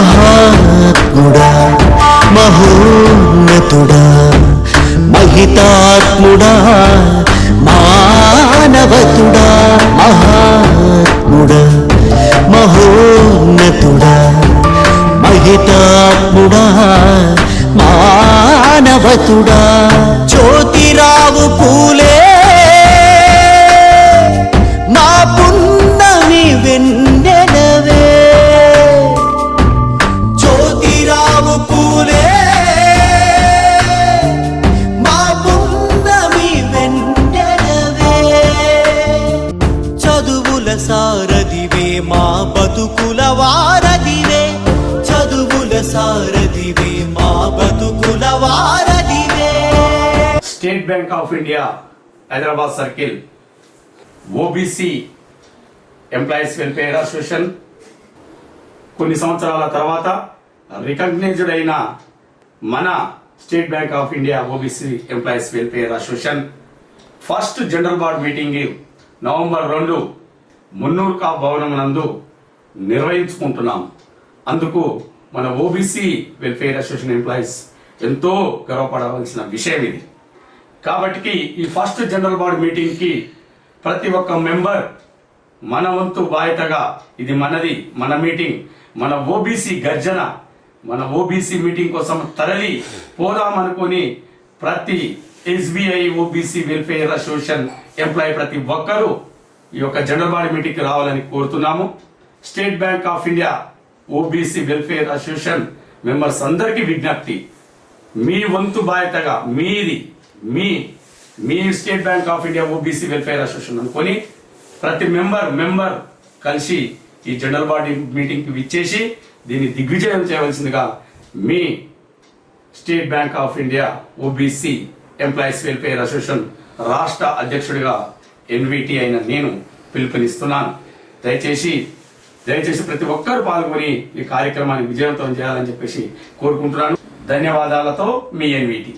మహాత్ముడా మహోన్నతుడా మహితాత్ముడా మానవతుడా మహాత్ముడా మహోన్నతుడా మహితాత్ముడా మానవతుడా. జ్యోతిరావు పూలే మా పున్నమి వెన్న బతుకుల వారధివే State Bank of India Hyderabad circle OBC employees welfare association. కొన్ని సంవత్సరాల తర్వాత రికగ్నైజ్డ్ అయిన మన State Bank of India OBC employees welfare association. First general body meeting November రెండు మున్నూరు కా భవనం నందు నిర్వహించుకుంటున్నాం. అందుకు మన ఓబీసీ వెల్ఫేర్ అసోసియేషన్ ఎంప్లాయీస్ ఎంతో గర్వపడవలసిన విషయం ఇది. కాబట్టి ఈ ఫస్ట్ జనరల్ బాడీ మీటింగ్కి ప్రతి ఒక్క మెంబర్ మన వంతు బాధ్యతగా ఇది మనది మన మీటింగ్ మన ఓబీసీ గర్జన మన ఓబీసీ మీటింగ్ కోసం తరలి పోదామనుకొని ప్రతి SBI OBC welfare association employee ప్రతి ఒక్కరూ ఈ యొక్క జనరల్ బాడీ మీటింగ్కి రావాలని కోరుతున్నాము. State Bank of India OBC welfare association members అందరికీ విజ్ఞప్తి. మీ వంతు బాధ్యతగా మీది మీ మీ State Bank of India OBC welfare association అనుకొని ప్రతి మెంబర్ మెంబర్ కలిసి ఈ జనరల్ బాడీ మీటింగ్కి విచ్చేసి దీన్ని దిగ్విజయం చేయవలసిందిగా మీ State Bank of India OBC employees welfare association రాష్ట్ర అధ్యక్షుడిగా ఎన్విటి అయిన నేను పిలుపునిస్తున్నాను. దయచేసి దయచేసి ప్రతి ఒక్కరు పాల్గొని ఈ కార్యక్రమాన్ని విజయవంతం చేయాలని చెప్పేసి కోరుకుంటున్నాను. ధన్యవాదాలతో మీ ఎన్విటి.